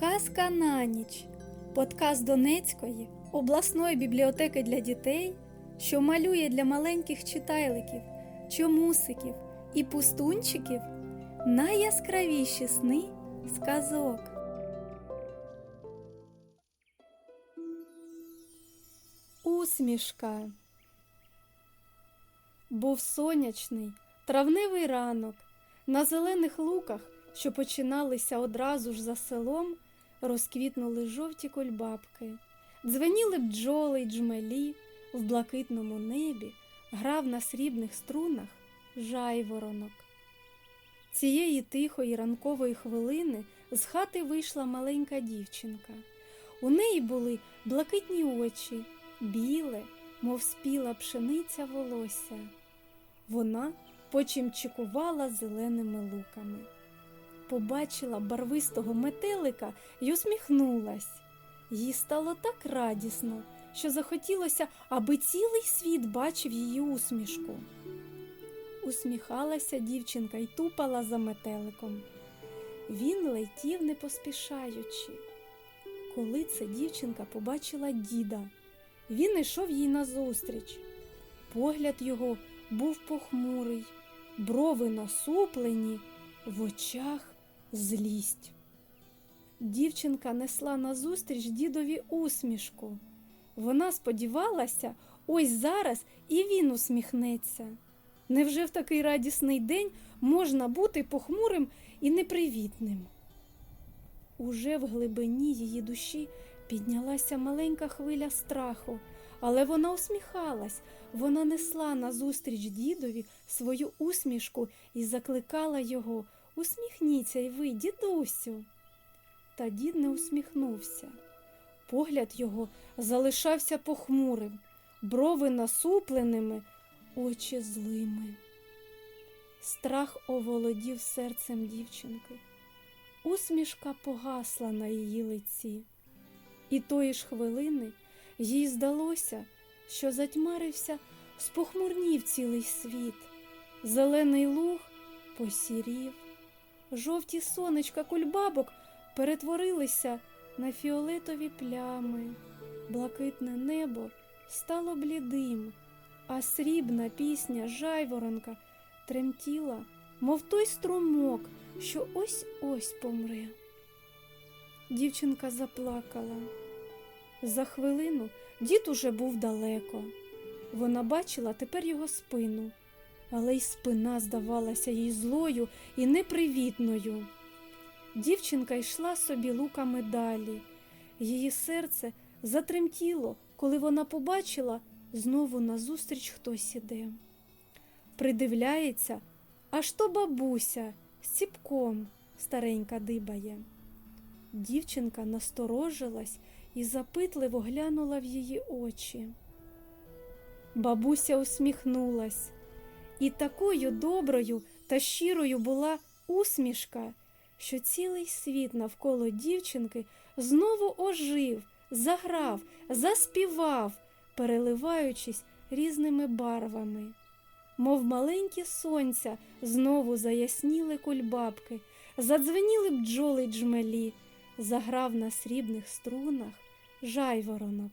Казка на ніч. Подкаст Донецької обласної бібліотеки для дітей, що малює для маленьких читайликів, чомусиків і пустунчиків найяскравіші сни сказок. Усмішка. Був сонячний, травневий ранок. На зелених луках, що починалися одразу ж за селом, розквітнули жовті кульбабки, дзвеніли бджоли й джмелі, в блакитному небі грав на срібних струнах жайворонок. Цієї тихої ранкової хвилини з хати вийшла маленька дівчинка. У неї були блакитні очі, біле, мов спіла пшениця волосся. Вона почимчикувала зеленими луками. Побачила барвистого метелика й усміхнулась. Їй стало так радісно, що захотілося, аби цілий світ бачив її усмішку. Усміхалася дівчинка й тупала за метеликом. Він летів не поспішаючи. Коли ця дівчинка побачила діда, він йшов їй назустріч. Погляд його був похмурий, брови насуплені, в очах злість. Дівчинка несла назустріч дідові усмішку. Вона сподівалася, ось зараз і він усміхнеться. Невже в такий радісний день можна бути похмурим і непривітним? Уже в глибині її душі піднялася маленька хвиля страху, але вона усміхалась, вона несла назустріч дідові свою усмішку і закликала його Усміхніться й ви, дідусю. Та дід не усміхнувся. Погляд його залишався похмурим, брови насупленими, очі злими. Страх оволодів серцем дівчинки. Усмішка погасла на її лиці. І тої ж хвилини їй здалося, що затьмарився, спохмурнів цілий світ. Зелений луг посірів, жовті сонечка кульбабок перетворилися на фіолетові плями, блакитне небо стало блідим, а срібна пісня жайворонка тремтіла, мов той струмок, що ось ось помре. Дівчинка заплакала. За хвилину дід уже був далеко. Вона бачила тепер його спину, але й спина здавалася їй злою і непривітною. Дівчинка йшла собі луками далі. Її серце затремтіло, коли вона побачила, знову назустріч хтось іде. Придивляється, аж то бабуся з ціпком старенька дибає. Дівчинка насторожилась і запитливо глянула в її очі. Бабуся усміхнулась, і такою доброю та щирою була усмішка, що цілий світ навколо дівчинки знову ожив, заграв, заспівав, переливаючись різними барвами. Мов маленькі сонця знову заясніли кульбабки, задзвеніли бджоли джмелі, заграв на срібних струнах жайворонок.